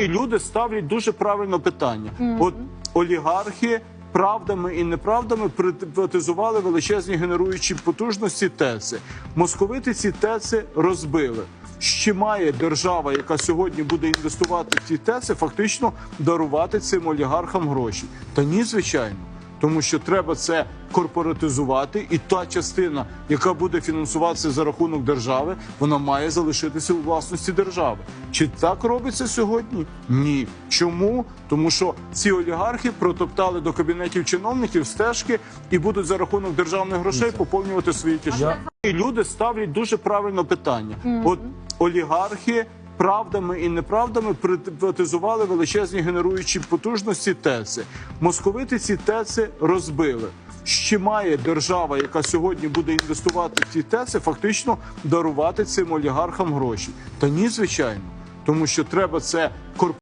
І люди ставлять дуже правильне питання. От олігархи правдами і неправдами приватизували величезні генеруючі потужності ТЕЦи. Московити ці ТЕЦи розбили. Ще має держава, яка сьогодні буде інвестувати в ці ТЕЦи, фактично дарувати цим олігархам гроші? Та ні, звичайно. Тому що треба це корпоратизувати, і та частина, яка буде фінансуватися за рахунок держави, вона має залишитися у власності держави. Чи так робиться сьогодні? Ні. Чому? Тому що ці олігархи протоптали до кабінетів чиновників стежки і будуть за рахунок державних грошей поповнювати свої кишені. Люди ставлять дуже правильне питання. От олігархи правдами і неправдами приватизували величезні генеруючі потужності ТЕЦи. Московити ці ТЕЦи розбили. Чи має держава, яка сьогодні буде інвестувати в ці ТЕЦи, фактично дарувати цим олігархам гроші? Та ні, звичайно. Тому що треба це корпоративно